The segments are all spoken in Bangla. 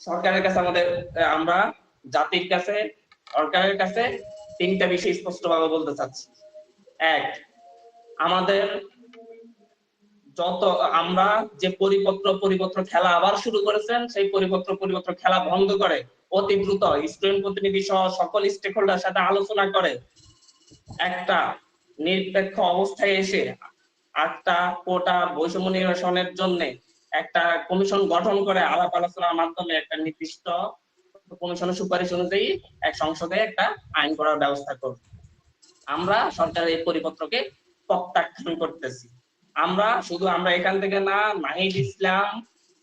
সরকারের কাছে আমাদের আমরা জাতির কাছে, সরকারের কাছে তিনটা বিষয় স্পষ্টভাবে বলতে চাচ্ছি। এক, আমাদের যত, আমরা যে পরিপত্র পরিপত্র খেলা আবার শুরু করেছেন, সেই পরিপত্র পরিপত্র খেলা বন্ধ করে অতি দ্রুত স্টুডেন্ট প্রতিনিধি সহ সকল স্টেক হোল্ডার সাথে আলোচনা করে একটা নিরপেক্ষ অবস্থায় এসে একটা কোটা বৈষম্য নিরসনের জন্য একটা কমিশন গঠন করে আলাপ আলোচনার মাধ্যমে একটা নির্দিষ্ট কমিশনের সুপারিশ অনুযায়ী এক সংসদে একটা আইন করার ব্যবস্থা করব। আমরা সরকারের এই পরিপত্রকে প্রত্যাখ্যান করতেছি। আমরা শুধু আমরা এখান থেকে না, নাহিদ ইসলাম,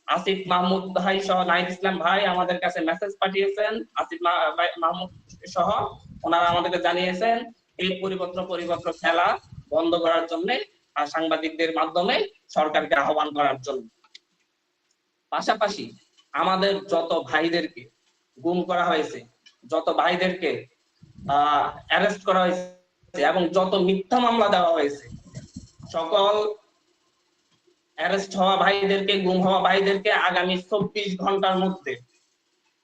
আসিফ মাহমুদ ভাই সহ, নাহিদ ইসলাম ভাই আমাদের কাছে মেসেজ পাঠিয়েছেন। আসিফ মাহমুদ সহ ওনারা আমাদেরকে জানিয়েছেন, এই পরিপত্র পরিপত্র খেলা বন্ধ করার জন্য আর সাংবাদিকদের মাধ্যমে সরকারকে আহ্বান করার জন্য। পাশাপাশি আমাদের যত ভাইদেরকে গুম করা হয়েছে, যত ভাইদেরকে অ্যারেস্ট করা হয়েছে এবং যত মিথ্যা মামলা দেওয়া হয়েছে, সকল অ্যারেস্ট হওয়া ভাইদেরকে, গুম হওয়া ভাইদেরকে আগামী চব্বিশ ঘণ্টার মধ্যে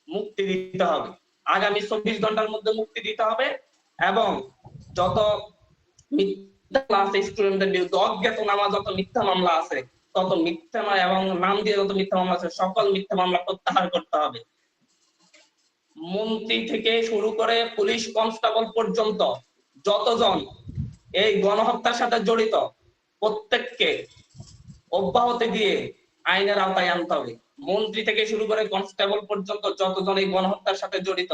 মুক্তি দিতে হবে। আগামী চব্বিশ ঘণ্টার মধ্যে মুক্তি দিতে হবে এবং যত মিথ্যা আছে স্টুডেন্টদের বিরুদ্ধে অজ্ঞাতনামা যত মিথ্যা মামলা আছে তত মিথ্যা এবং নাম দিয়ে যত মিথ্যা মামলা আছে, সকল মিথ্যা মামলা প্রত্যাহার করতে হবে। মন্ত্রী থেকে শুরু করে পুলিশ কনস্টেবল পর্যন্ত যতজন এই গণহত্যার সাথে জড়িত, প্রত্যেককে অব্যাহতি দিয়ে আইনের আওতায় আনতে হবে। মন্ত্রী থেকে শুরু করে কনস্টেবল পর্যন্ত যতজন এই গণহত্যার সাথে জড়িত,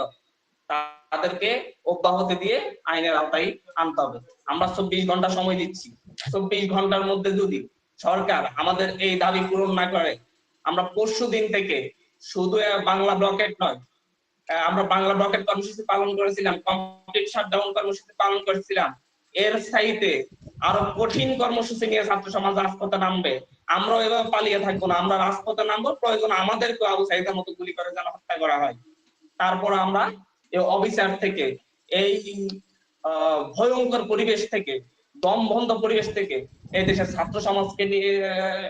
তাদেরকে অব্যাহতি দিয়ে আইনের আওতায় আনতে হবে। আমরা চব্বিশ ঘণ্টা সময় দিচ্ছি। চব্বিশ ঘণ্টার মধ্যে যদি সরকার আমাদের এই দাবি পূরণ না করে, আমরা পরশু দিন থেকে শুধু বাংলা ব্লকেট নয় আমরা বাংলা ব্লকেট কর্মসূচি পালন করেছিলাম, কমপ্লিট শাটডাউন কর্মসূচি পালন করেছিলাম। এর সাইতে আরও কঠিন কর্মসূচি নিয়ে ছাত্র সমাজ রাজপথে নামবে, আমরাও এভাবে পালিয়ে থাকব না। আমরা রাজপথে নামবো, প্রয়োজন আমাদেরকে আবু সাইদের মতো গুলি করে যেন হত্যা করা হয়। তারপর আমরা এই অবিচার থেকে, এই ভয়ঙ্কর পরিবেশ থেকে দম বন্ধ পরিবেশ থেকে এই দেশের ছাত্র সমাজকে নিয়ে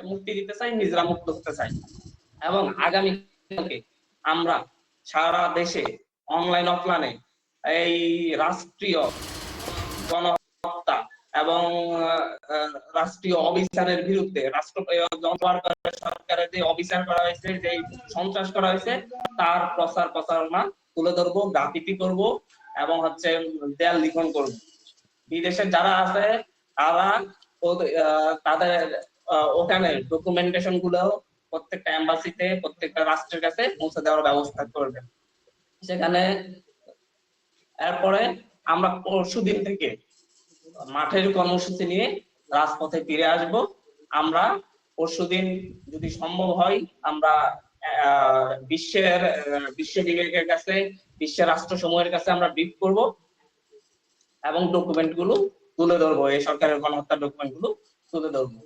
মুক্তি দিতে চাই, নিজেরা মুক্ত হতে চাই। এবং আগামী আমরা সারা দেশে অনলাইন অফলাইনে এই রাষ্ট্রীয় গণহত্যা এবং রাষ্ট্রীয় অবিচারের বিরুদ্ধে রাষ্ট্র সরকারের যে অবিচার করা হয়েছে যে সন্ত্রাস করা হয়েছে, তার প্রচার প্রচারণা তুলে ধরবো গ্রাফিতি করব এবং হচ্ছে দেয়াল লিখন করব। বিদেশে যারা আছে, তারা তাদের ওখানে ডকুমেন্টেশনগুলো প্রত্যেকটা এম্বাসিতে প্রত্যেকটা রাষ্ট্রের কাছে পৌঁছে দেওয়ার ব্যবস্থা করবেন সেখানে এরপরে আমরা পরশু দিন থেকে মাঠের কর্মসূচি নিয়ে রাজপথে ফিরে আসব। আমরা পরশুদিন যদি সম্ভব হয়, আমরা বিশ্বের বিশ্ব বিবেকের কাছে বিশ্বের রাষ্ট্র সমূহের কাছে আমরা ব্রিফ করব। এবং ডকুমেন্টগুলো তুলে ধরবো। এই সরকারের গণহত্যার ডকুমেন্টগুলো তুলে ধরবো।